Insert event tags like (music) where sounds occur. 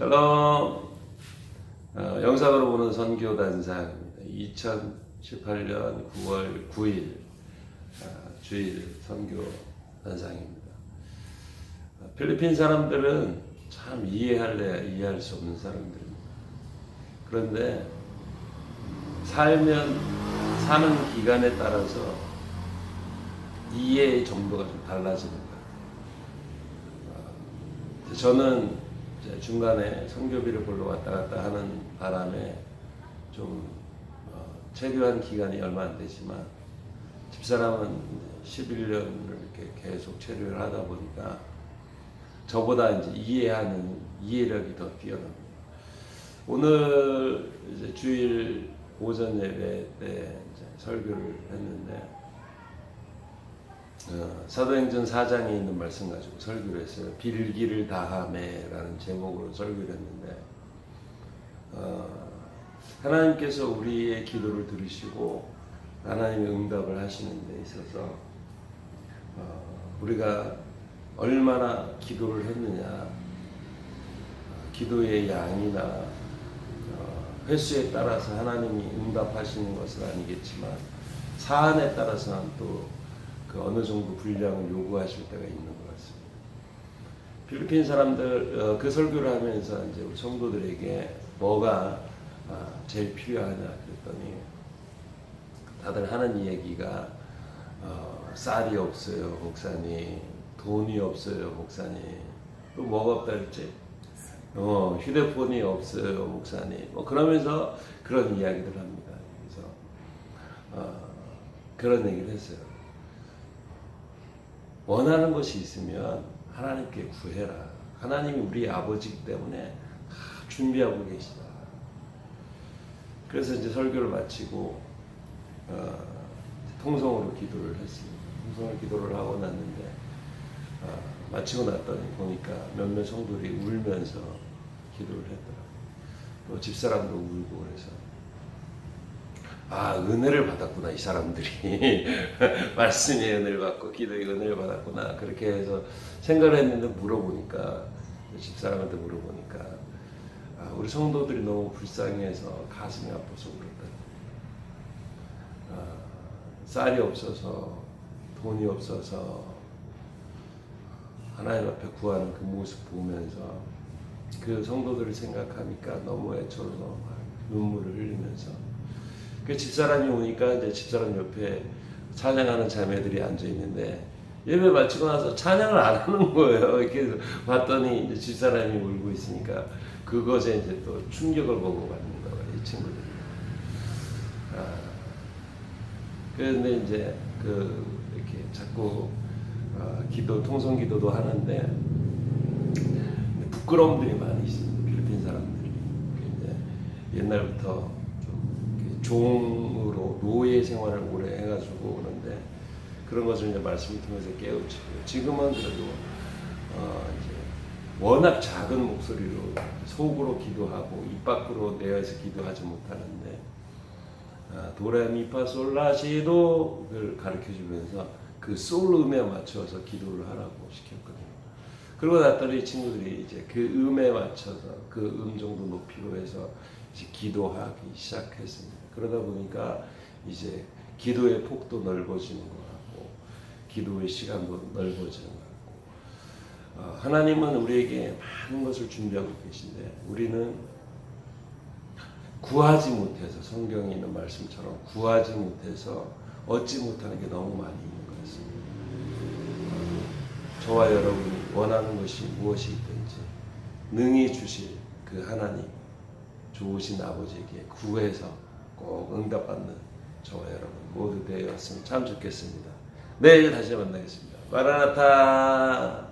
샬롬 어, 영상으로 보는 선교 단상입니다. 2018년 9월 9일 어, 주일 선교 단상입니다. 어, 필리핀 사람들은 참 이해할래 이해할 수 없는 사람들입니다. 그런데 살면 사는 기간에 따라서 이해의 정도가 좀 달라지는 거예요. 어, 저는 중간에 성교비를 보러 왔다 갔다 하는 바람에 좀 어, 체류한 기간이 얼마 안 되지만 집사람은 11년을 이렇게 계속 체류를 하다 보니까 저보다 이제 이해하는 이해력이 더 뛰어납니다. 오늘 주일 오전 예배 때 설교를 했는데 어, 사도행전 4장에 있는 말씀 가지고 설교를 했어요. 빌기를 다함에라는 제목으로 설교를 했는데 어, 하나님께서 우리의 기도를 들으시고 하나님의 응답을 하시는 데 있어서 어, 우리가 얼마나 기도를 했느냐 어, 기도의 양이나 어, 횟수에 따라서 하나님이 응답하시는 것은 아니겠지만 사안에 따라서는 또 그 어느 정도 분량을 요구하실 때가 있는 것 같습니다. 필리핀 사람들 어, 그 설교를 하면서 이제 우리 성도들에게 뭐가 아, 제일 필요하냐 그랬더니 다들 하는 얘기가 어, 쌀이 없어요 목사님. 돈이 없어요 목사님. 또 뭐가 없다 그랬지? 어, 휴대폰이 없어요 목사님. 뭐 그러면서 그런 이야기들 합니다. 그래서 어, 그런 얘기를 했어요 원하는 것이 있으면 하나님께 구해라. 하나님이 우리 아버지이기 때문에 다 준비하고 계시다. 그래서 이제 설교를 마치고 어, 통성으로 기도를 했습니다. 통성으로 기도를 하고 났는데 어, 마치고 났더니 보니까 몇몇 성도들이 울면서 기도를 했더라고요. 또 집사람도 울고 그래서 아 은혜를 받았구나 이 사람들이. (laughs) 말씀의 은혜를 받고 기도의 은혜를 받았구나. 그렇게 해서 생각을 했는데 물어보니까 집사람한테 물어보니까 아, 우리 성도들이 너무 불쌍해서 가슴이 아파서 그렇다. 아, 쌀이 없어서 돈이 없어서 하나님 앞에 구하는 그 모습 보면서 그 성도들을 생각하니까 너무 애처로서 눈물을 흘리면서 그 집사람이 오니까 이제 집사람 옆에 찬양하는 자매들이 앉아 있는데 예배 마치고 나서 찬양을 안 하는 거예요. 이렇게 봤더니 이제 집사람이 울고 있으니까 그것에 이제 또 충격을 먹고 받는 거예요. 이 친구들이. 아, 그런데 이제 그 이렇게 자꾸 아, 기도 통성 기도도 하는데 부끄러움들이 많이 있습니다. 필리핀 사람들이 이제 옛날부터 종으로 노예 생활을 오래 해가지고 오는데 그런 것을 이제 말씀을 통해서 깨우치고 지금은 그래도 어 이제 워낙 작은 목소리로 속으로 기도하고 입 밖으로 내어서 기도하지 못하는데 아, 도레미파솔라시도 를 가르쳐 주면서 그 솔 음에 맞춰서 기도를 하라고 시켰거든요. 그러고 났더니 이 친구들이 이제 그 음에 맞춰서 그 음 정도 높이로 해서 기도하기 시작했습니다. 그러다 보니까 이제 기도의 폭도 넓어지는 것 같고 기도의 시간도 넓어지는 것 같고 어, 하나님은 우리에게 많은 것을 준비하고 계신데 우리는 구하지 못해서 성경에 있는 말씀처럼 구하지 못해서 얻지 못하는 게 너무 많이 있는 것 같습니다. 어, 저와 여러분이 원하는 것이 무엇이 있든지 능히 주실 그 하나님 좋으신 아버지에게 구해서 꼭 응답받는 저와 여러분 모두 되었으면 참 좋겠습니다. 내일 다시 만나겠습니다. 마라나타